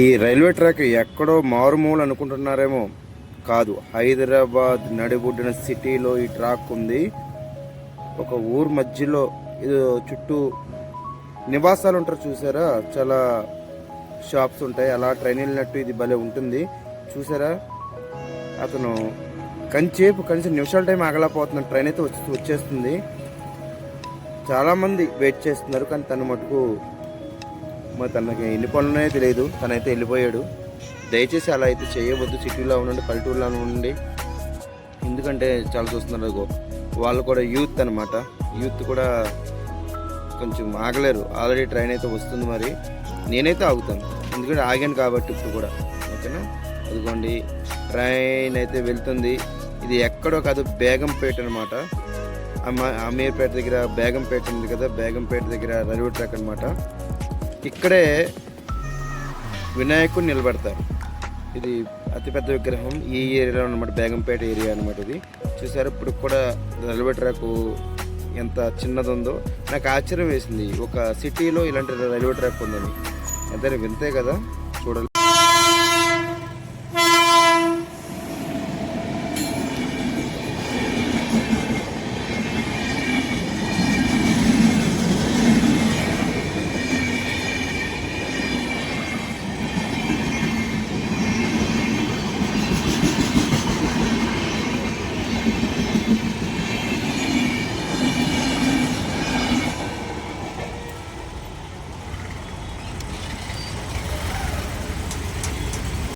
ఈ railway track ఎక్కడో మారుమూలు అనుకుంటున్నారేమో కాదు. హైదరాబాద్ నడిబొడ్డిన సిటీలో ఈ ట్రాక్ ఉంది. ఒక ఊరు మధ్యలో ఇది చుట్టూ నివాసాలు ఉంటారు చూసారా? చాలా షాప్స్ ఉంటాయి. అలా ట్రైన్ వెళ్ళినట్టు ఇది భలే ఉంటుంది. చూసారా? అతను కంచేపు కనీసం నిమిషాల టైం ఆగలేకపోతున్నాడు. ట్రైన్ అయితే వచ్చి వచ్చేస్తుంది. చాలామంది వెయిట్ చేస్తున్నారు కానీ తను మటుకు మరి తనకి ఎన్ని పనులు ఉన్నాయో తెలియదు. తనైతే వెళ్ళిపోయాడు. దయచేసి అలా అయితే చేయవద్దు. సిటీలో ఉండండి పల్లెటూరులో ఉండండి. ఎందుకంటే చాలా చూస్తున్నారు వాళ్ళు కూడా యూత్ అనమాట యూత్ కూడా కొంచెం ఆగలేరు. ఆల్రెడీ ట్రైన్ అయితే వస్తుంది మరి. నేనైతే ఆగుతాను. ఎందుకంటే ఆగాను కాబట్టి ఇప్పుడు కూడా. ఓకేనా? అదిగోండి ట్రైన్ అయితే వెళ్తుంది. ఇది ఎక్కడో కాదు బేగంపేట అనమాట అమీర్పేట దగ్గర బేగంపేట ఉంది కదా బేగంపేట దగ్గర రైల్వే ట్రాక్ అనమాట ఇక్కడే వినాయకుడు నిలబెడతారు. ఇది అతిపెద్ద విగ్రహం. ఈ ఏరియాలో అనమాట బేగంపేట ఏరియా అనమాట ఇది. చూసారు ఇప్పుడు కూడా రైల్వే ట్రాక్ ఎంత చిన్నది ఉందో నాకు ఆశ్చర్యం వేసింది. ఒక సిటీలో ఇలాంటి రైల్వే ట్రాక్ ఉందని. ఎంత వింతే కదా చూడాలి.